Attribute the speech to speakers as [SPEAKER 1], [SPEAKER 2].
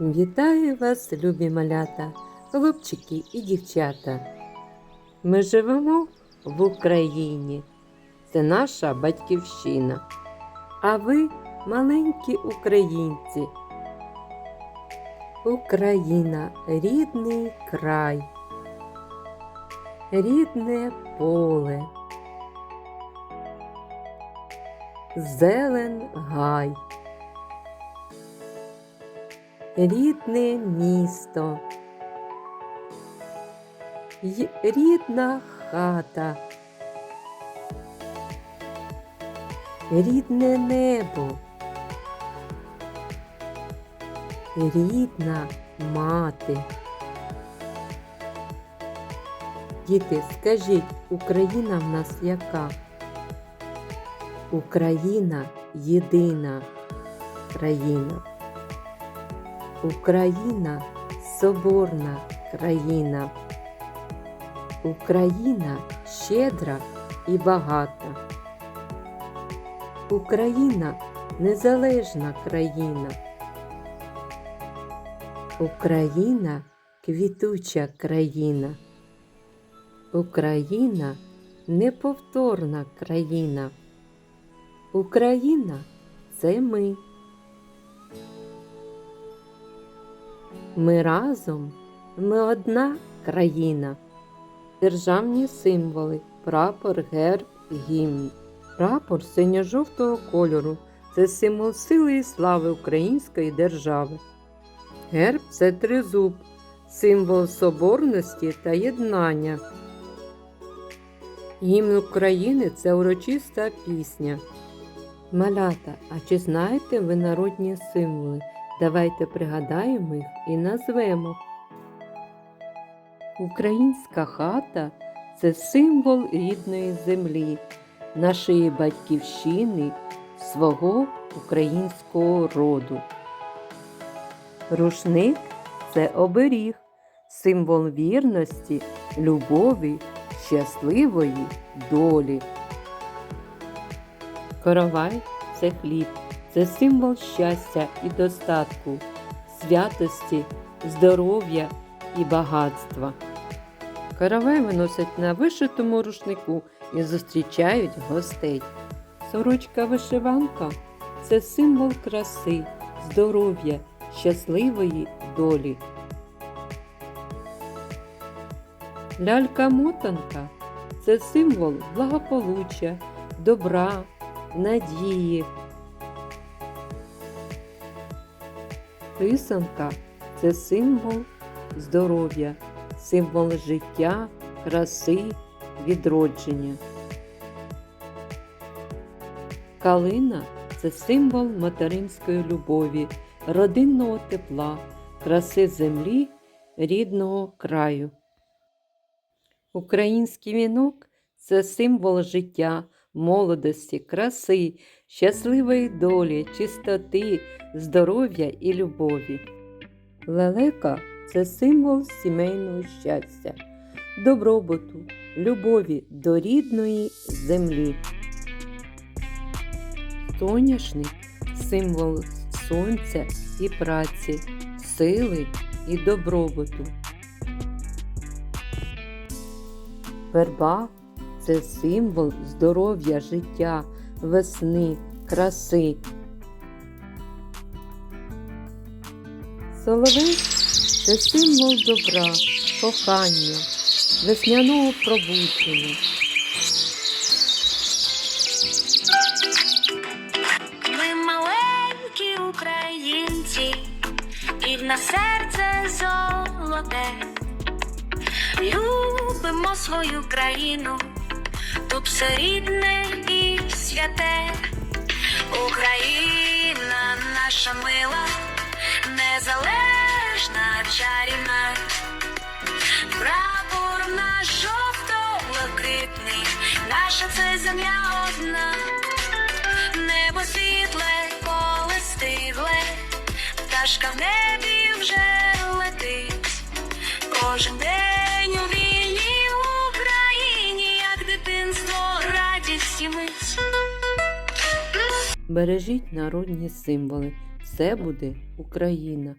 [SPEAKER 1] Вітаю вас, любі малята, хлопчики і дівчата. Ми живемо в Україні. Це наша батьківщина. А ви маленькі українці. Україна рідний край, рідне поле, зелен гай рідне місто, й рідна хата, рідне небо, рідна мати. Діти, скажіть, Україна в нас яка? Україна єдина країна. Україна соборна країна. Україна щедра і багата. Україна незалежна країна. Україна квітуча країна. Україна неповторна країна. Україна це ми. Ми разом, ми одна країна. Державні символи, прапор, герб, гімн. Прапор синьо-жовтого кольору це символ сили і слави Української держави. Герб це тризуб, символ соборності та єднання. Гімн України це урочиста пісня. Малята, а чи знаєте ви народні символи? Давайте пригадаємо їх і назвемо. Українська хата це символ рідної землі, нашої батьківщини, свого українського роду. Рушник це оберіг, символ вірності, любові, щасливої долі. Коровай це хліб, це символ щастя і достатку, святості, здоров'я і багатства. Каравай виносять на вишитому рушнику і зустрічають гостей. Сорочка вишиванка це символ краси, здоров'я, щасливої долі. Лялька-мотанка це символ благополуччя, добра, надії. Писанка це символ здоров'я, символ життя, краси, відродження. Калина це символ материнської любові, родинного тепла, краси землі, рідного краю. Український вінок це символ життя, молодості, краси, щасливої долі, чистоти, здоров'я і любові. Лелека це символ сімейного щастя, добробуту, любові до рідної землі. Соняшник символ сонця і праці, сили і добробуту. Верба це символ здоров'я, життя, весни, краси. Соловей це символ добра, кохання, весняного пробудження.
[SPEAKER 2] Ми маленькі українці, і в нас серце золоте. Любимо свою країну, тут все рідне і святе. Україна наша мила, незалежна, чарівна. Прапор наш жовто-блакитний, наша це земля одна. Небо світле, поле стигле, пташка в небі
[SPEAKER 1] Бережіть народні символи. Все буде Україна.